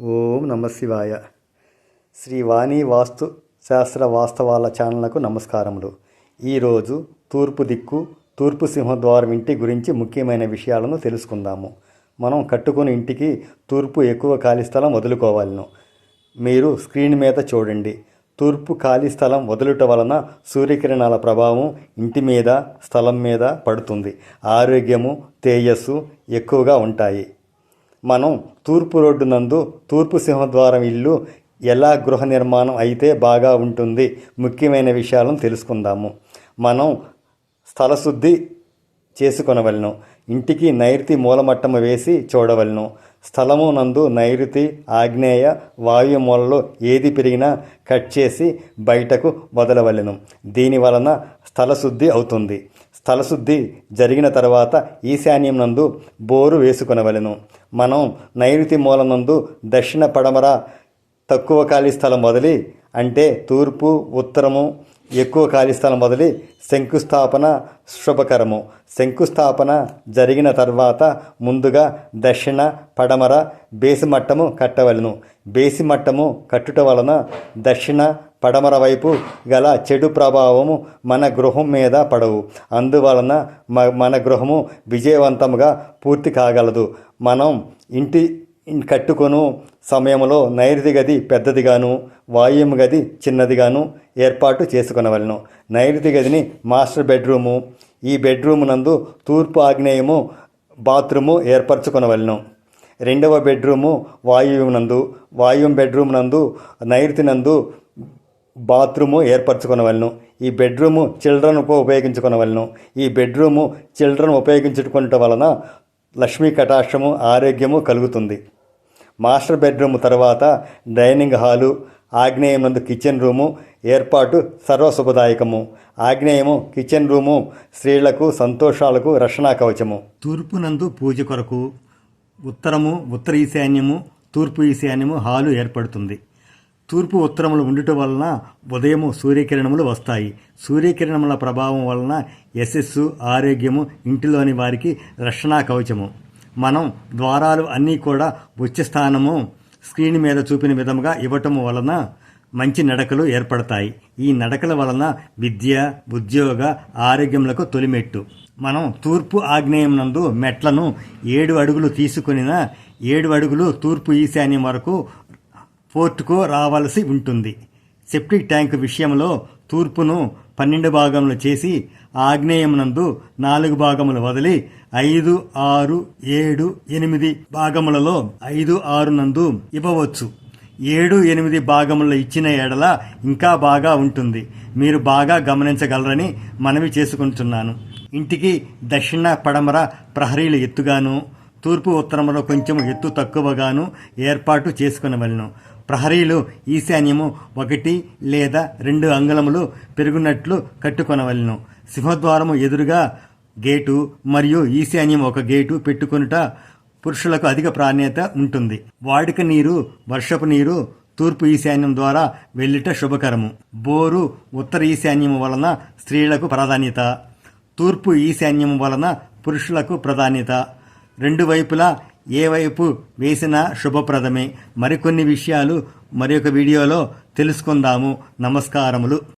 ఓం నమశివాయ శ్రీ వాణి వాస్తు శాస్త్ర వాస్తవాల ఛానళ్ళకు నమస్కారములు. ఈరోజు తూర్పు దిక్కు తూర్పు సింహద్వారం ఇంటి గురించి ముఖ్యమైన విషయాలను తెలుసుకుందాము. మనం కట్టుకుని ఇంటికి తూర్పు ఎక్కువ ఖాళీ స్థలం వదులుకోవాలను. మీరు స్క్రీన్ మీద చూడండి. తూర్పు ఖాళీ స్థలం వదులుట వలన సూర్యకిరణాల ప్రభావం ఇంటి మీద స్థలం మీద పడుతుంది. ఆరోగ్యము తేజస్సు ఎక్కువగా ఉంటాయి. మనం తూర్పు రోడ్డు నందు తూర్పు సింహద్వారం ఇల్లు ఎలా గృహ నిర్మాణం అయితే బాగా ఉంటుంది? ముఖ్యమైన విషయాలను తెలుసుకుందాము. మనం స్థలశుద్ధి చేసుకొనవలను. ఇంటికి నైరుతి మూలమట్టము వేసి చూడవలను. స్థలము నందు నైరుతి ఆగ్నేయ వాయు మూలలో ఏది పెరిగినా కట్ చేసి బయటకు వదలవలెను. దీని వలన స్థలశుద్ధి అవుతుంది. స్థలశుద్ధి జరిగిన తర్వాత ఈశాన్యం నందు బోరు వేసుకొనవలెను. మనం నైరుతి మూలనందు దక్షిణ పడమర తక్కువ ఖాళీ స్థలం వదిలి అంటే తూర్పు ఉత్తరము ఎక్కువ ఖాళీ స్థలం వదిలి శంకుస్థాపన శుభకరము. శంకుస్థాపన జరిగిన తర్వాత ముందుగా దక్షిణ పడమర బేసిమట్టము కట్టవలను. బేసిమట్టము కట్టుట వలన దక్షిణ పడమర వైపు గల చెడు ప్రభావము మన గృహం మీద పడవు. అందువలన మ- మన గృహము విజయవంతముగా పూర్తి కాగలదు. మనం ఇంటి ఇన్ కట్టుకొను సమయంలో నైరుతి గది పెద్దదిగాను వాయుము గది చిన్నదిగాను ఏర్పాటు చేసుకునవలను. నైరుతి గదిని మాస్టర్ బెడ్రూము ఈ బెడ్రూమ్ నందు తూర్పు ఆగ్నేయము బాత్రూము ఏర్పరచుకునవలను. రెండవ బెడ్రూము వాయువు నందు వాయువు బెడ్రూమ్ నందు నైరుతి నందు బాత్రూము ఏర్పరచుకొనవలను ఈ బెడ్రూము చిల్డ్రన్కు ఉపయోగించుకొనవలను. ఈ బెడ్రూము చిల్డ్రన్ ఉపయోగించుకోవటం వలన లక్ష్మీ కటాక్షము ఆరోగ్యము కలుగుతుంది. మాస్టర్ బెడ్రూమ్ తర్వాత డైనింగ్ హాలు ఆగ్నేయం నందు కిచెన్ రూము ఏర్పాటు సర్వశుభదాయకము. ఆగ్నేయము కిచెన్ రూము స్త్రీలకు సంతోషాలకు రక్షణా కవచము. తూర్పు నందు పూజ కొరకు ఉత్తరము ఉత్తర ఈశాన్యము తూర్పు ఈశాన్యము హాలు ఏర్పడుతుంది. తూర్పు ఉత్తరములు ఉండుట వలన ఉదయము సూర్యకిరణములు వస్తాయి. సూర్యకిరణముల ప్రభావం వలన యశస్సు ఆరోగ్యము ఇంటిలోని వారికి రక్షణా కవచము. మనం ద్వారాలు అన్నీ కూడా ఉచ్చస్థానము స్క్రీన్ మీద చూపిన విధముగా ఇవ్వటం వలన మంచి నడకలు ఏర్పడతాయి. ఈ నడకల వలన విద్య ఉద్యోగ ఆరోగ్యములకు తొలిమెట్టు. మనం తూర్పు ఆగ్నేయం నందు మెట్లను ఏడు అడుగులు తీసుకునిన ఏడు అడుగులు తూర్పు ఈశాన్యం వరకు పోర్టుకు రావాల్సి ఉంటుంది. సెప్టిక్ ట్యాంక్ విషయంలో తూర్పును పన్నెండు భాగములు చేసి ఆగ్నేయమునందు నాలుగు భాగములు వదిలి ఐదు ఆరు ఏడు ఎనిమిది భాగములలో ఐదు ఆరు నందు ఇవ్వవచ్చు. ఏడు ఎనిమిది భాగములు ఇచ్చిన ఎడల ఇంకా బాగా ఉంటుంది. మీరు బాగా గమనించగలరని మనవి చేసుకుంటున్నాను. ఇంటికి దక్షిణ పడమర ప్రహరీలు ఎత్తుగాను తూర్పు ఉత్తరములో కొంచెం ఎత్తు తక్కువగాను ఏర్పాటు చేసుకునవలను. ప్రహరీలు ఈశాన్యము ఒకటి లేదా రెండు అంగుళములు పెరుగునట్లు కట్టుకొనవలను. సింహద్వారము ఎదురుగా గేటు మరియు ఈశాన్యం ఒక గేటు పెట్టుకొనుట పురుషులకు అధిక ప్రాధాన్యత ఉంటుంది. వాడుక నీరు వర్షపు నీరు తూర్పు ఈశాన్యం ద్వారా వెళ్ళుట శుభకరము. బోరు ఉత్తర ఈశాన్యము వలన స్త్రీలకు ప్రాధాన్యత. తూర్పు ఈశాన్యం వలన పురుషులకు ప్రాధాన్యత. రెండు వైపులా ఏ వైపు వేసినా శుభప్రదమే. మరికొన్ని విషయాలు మరి వీడియోలో తెలుసుకుందాము. నమస్కారములు.